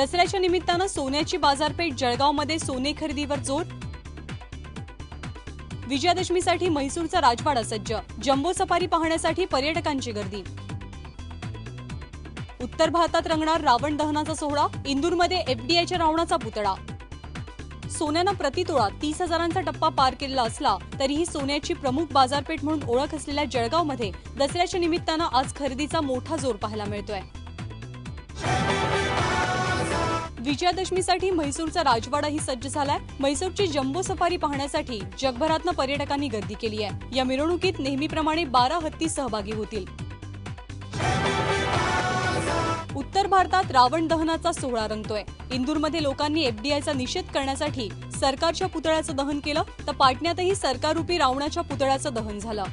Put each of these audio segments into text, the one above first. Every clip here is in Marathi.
दसऱ्याच्या निमित्तानं सोन्याची बाजारपेठ जळगावमध्ये सोने खरेदीवर जोर? विजयादशमीसाठी म्हैसूरचा राजवाडा सज्ज. जम्बो सफारी पाहण्यासाठी पर्यटकांची गर्दी. उत्तर भारतात रंगणार रावण दहनाचा सोहळा इंदूरमध्ये एफडीआयच्या रावणाचा पुतळा. सोन्यानं प्रतितोळा तीस हजारांचा टप्पा पार केलेला असला तरीही सोन्याची प्रमुख बाजारपेठ म्हणून ओळख असलेल्या जळगावमध्ये दसऱ्याच्या निमित्तानं आज खरेदीचा मोठा जोर पाहायला मिळतोय. विजयादशमीसाठी म्हैसूरचा राजवाडाही सज्ज झालाय. म्हैसूरची जम्बो सफारी पाहण्यासाठी जगभरातनं पर्यटकांनी गर्दी केली आहे. या मिरवणुकीत नेहमीप्रमाणे बारा हत्ती सहभागी होतील. उत्तर भारतात रावण दहनाचा सोहळा रंगतोय. इंदूरमध्ये लोकांनी एफडीआयचा निषेध करण्यासाठी सरकारच्या पुतळ्याचं दहन केलं तर पाटण्यातही सरकाररूपी रावणाच्या पुतळ्याचं दहन झालं.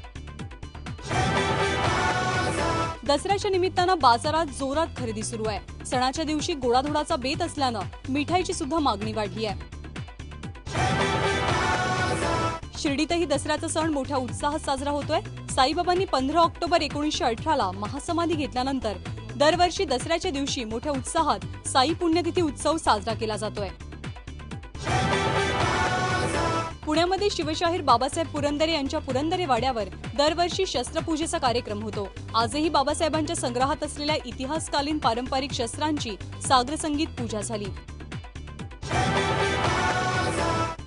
दसऱ्याच्या निमित्तानं बाजारात जोरात खरेदी सुरू आहे. सणाच्या दिवशी गोडाधोडाचा बेत असल्यानं मिठाईची सुद्धा मागणी वाढली आहे. शिर्डीतही दसऱ्याचा सण मोठ्या उत्साहात साजरा होतोय. साईबाबांनी पंधरा ऑक्टोबर एकोणीसशे अठराला महासमाधी घेतल्यानंतर दरवर्षी दसऱ्याच्या दिवशी मोठ्या उत्साहात साई पुण्यतिथी उत्सव साजरा केला जातोय. पुण्यामध्ये शिवशाहीर बाबासाहेब पुरंदरे यांच्या पुरंदरे वाड्यावर दरवर्षी शस्त्रपूजेचा कार्यक्रम होतो. आजही बाबासाहेबांच्या संग्रहात असलेल्या इतिहासकालीन पारंपरिक शस्त्रांची सागरसंगीत पूजा झाली.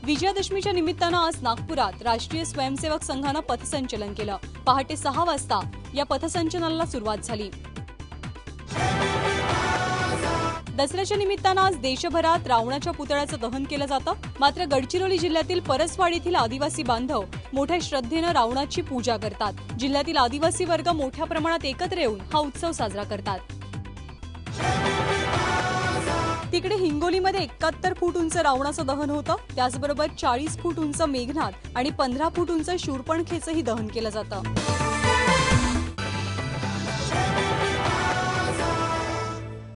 विजयादशमीच्या निमित्तानं आज नागपुरात राष्ट्रीय स्वयंसेवक संघानं पथसंचलन केलं. पहाटे सहा वाजता या पथसंचलनाला सुरुवात झाली. दसऱ्याच्या निमित्तानं आज देशभरात रावणाच्या पुतळ्याचं दहन केलं जातं. मात्र गडचिरोली जिल्ह्यातील परसवाड येथील आदिवासी बांधव मोठ्या श्रद्धेनं रावणाची पूजा करतात. जिल्ह्यातील आदिवासी वर्ग मोठ्या प्रमाणात एकत्र येऊन हा उत्सव साजरा करतात. तिकडे हिंगोलीमध्ये एकाहत्तर फूट उंच रावणाचं दहन होतं. त्याचबरोबर चाळीस फूट उंच मेघनाथ आणि पंधरा फूट उंच शूरपणखेचंही दहन केलं जातं.